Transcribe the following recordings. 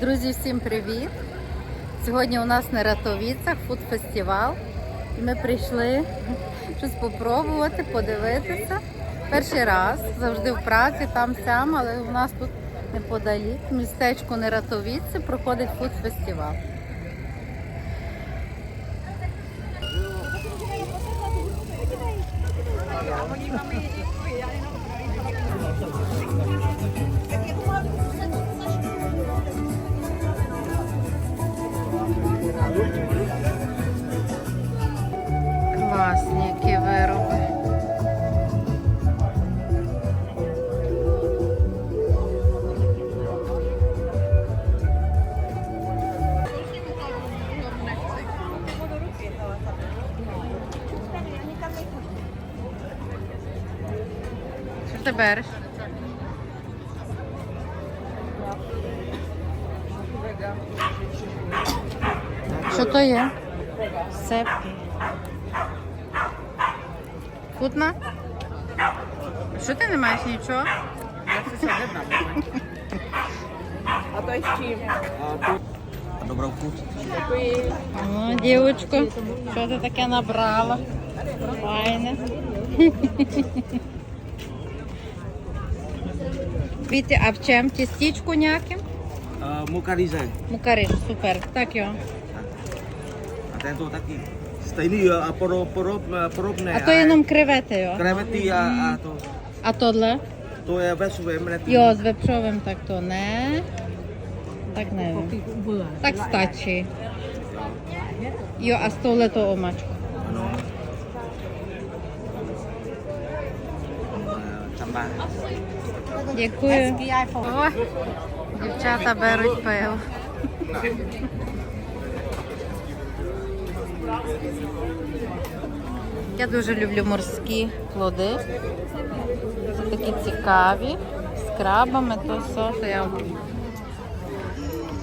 Друзі, всім привіт! Сьогодні у нас на Ратовіцях фуд-фестивал. І ми прийшли щось попробувати, подивитися. Перший раз, завжди в Прагі, там сям, але у нас тут неподалік, в містечку Нератовіці, проходить фуд-фестивал. Що? Що то є? Сепки. Вкутна? Що ти не маєш нічого? А то з чим? Добрий вкус. О, дівочко, що ти таке набрала? Файне. Віти, а в чим? Тістічку ніяким? Muka Rizal. Супер. Так його. A tento taky. Stejný a poro, porob, podobné. А то є нам кревети його. Krevety a, a to, А то для? to je vesové mletý. Йо, з вепшовим так то не. Так не. Так стачі. Йо, а столе то омачку. Ano. Eh, Дякую. О, дівчата беруть пиво. Я дуже люблю морські плоди. Це такі цікаві. З крабами, то все, я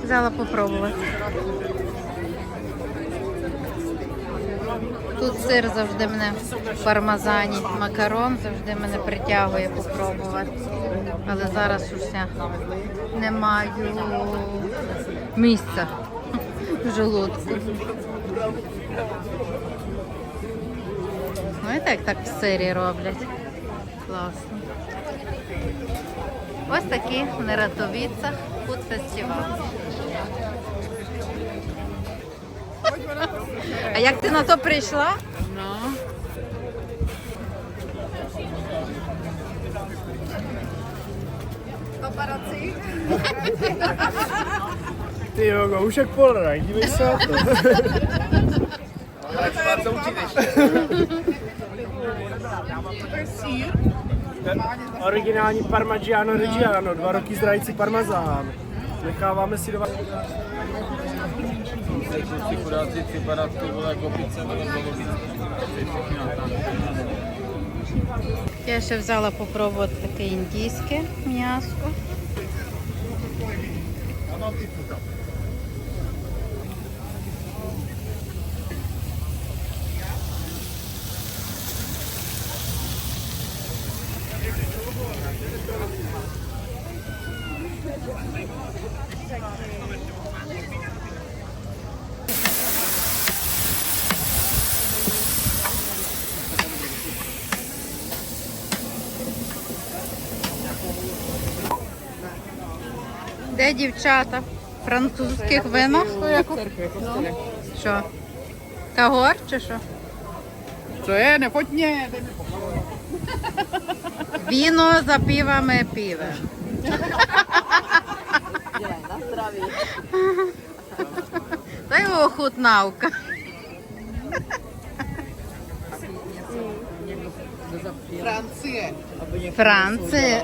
взяла попробувати. Тут сир завжди мене пармазані, макарон завжди мене притягує попробувати. Але зараз уж не маю місця в желудку. Знаєте, як так в сирі роблять? Класно. Ось такі в Нератовіцях фуд-фестивал. А як ти на то прийшла? Ну. Ty jo, už jak polrak, dívej se na to. Ten originální Parmigiano Reggiano, dva roky zdrající parmazán. Necháváme si dva... Figuráci vypadá to bylo jako pizza, nebo bylo pizza. Я ще взяла попробувати таке індійське м'ясо. Де дівчата? Французьких винах? Що? Тагор чи що? Je, nefoť mě! Віно за півами піве. Та й охутнавка. Francie! Франція.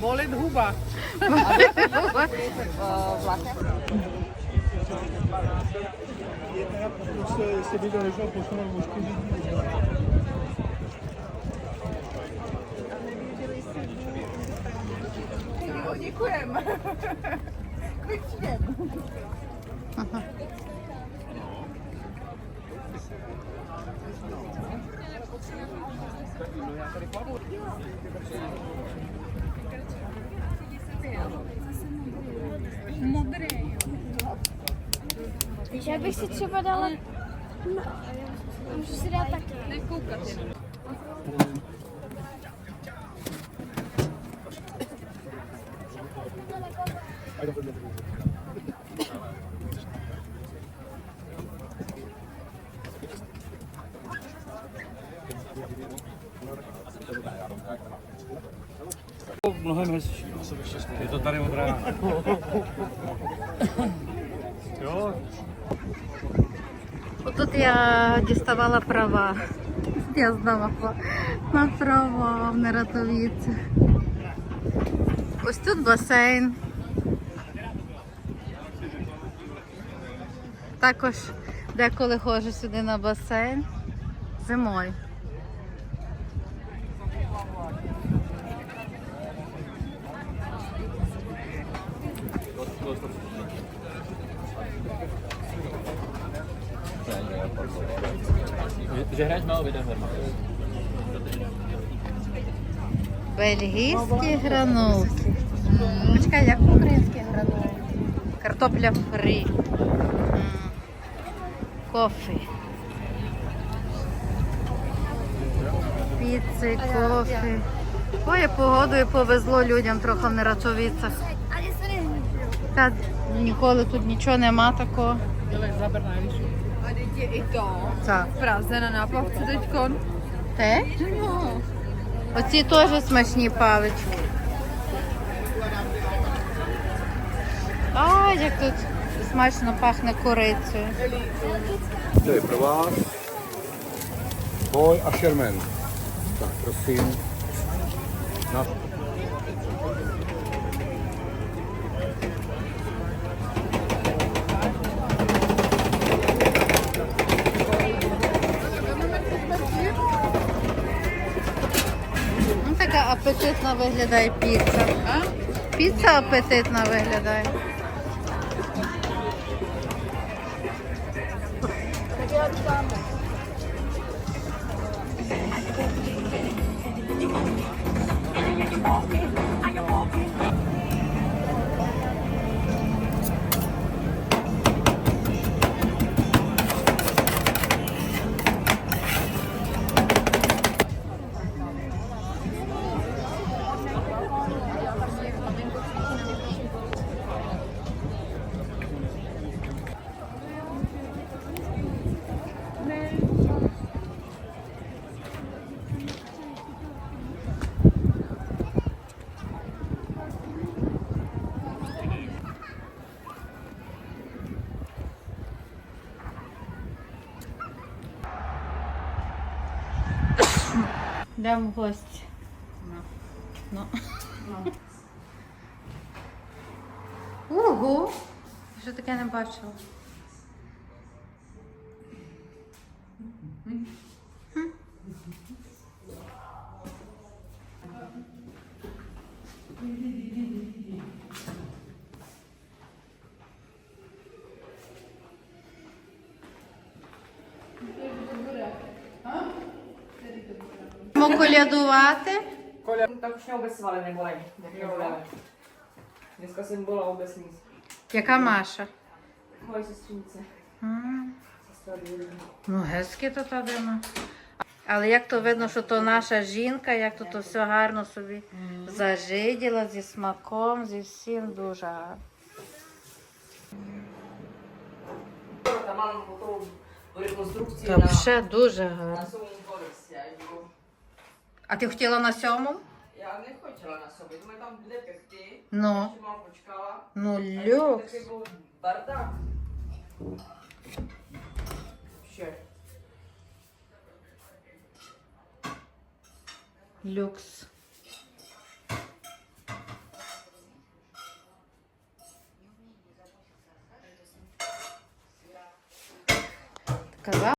Tepер ми знаємо, там є ten dermafon. Як вам хутна, дівчата? Mám výborný. Bolit huba. Víš, jak bych si třeba dala... No, můžu si dát taky. Mnohem hezčí. Je to tady od rána. jo, Отут я діставала права. Я здавала на права в Нератовіці. Ось тут басейн. Також деколи ходжу сюди на басейн зимою. Že hraješ malo video Бельгійські гранулки. Почекай, як по-українськи гранулки? Картопля фрі. М. Кофе. Піци, кофе. Ой, погодою повезло людям трохи в Нератовицях. Та ніколи тут нічого нема такого. A teď je i to. Так. Prázdné na náplavce teďkon. Те? No. Оці теж смачні палички. А, як тут смачно пахне корицею. To je pro vás. Boj a šermen. Tak prosím. Na... Така апетитна виглядає піца. А? Піца апетитна виглядає. Йдемо в гості. Ну. Угу! Що таке не бачила? Можемо колядувати. Tak už mě vůbec svaly nebolej. Jak nebudeme. Dneska jsem byla. Яка Маша? Moje sestřenice. М, Sestra Důry. Ну, гезки то та дима. Але як то видно, що то наша жінка, як то, то все гарно собі зажиділа зі смаком, зі всім дуже гарно. Mám potom rekonstrukci Та взагалі дуже гарно. А ти хотіла на сьому? já nechodila na sobě, to tam bude pěkný. Ну, Ještě mám počkala. ну люкс. taky byl bardák. Vše. Люкс.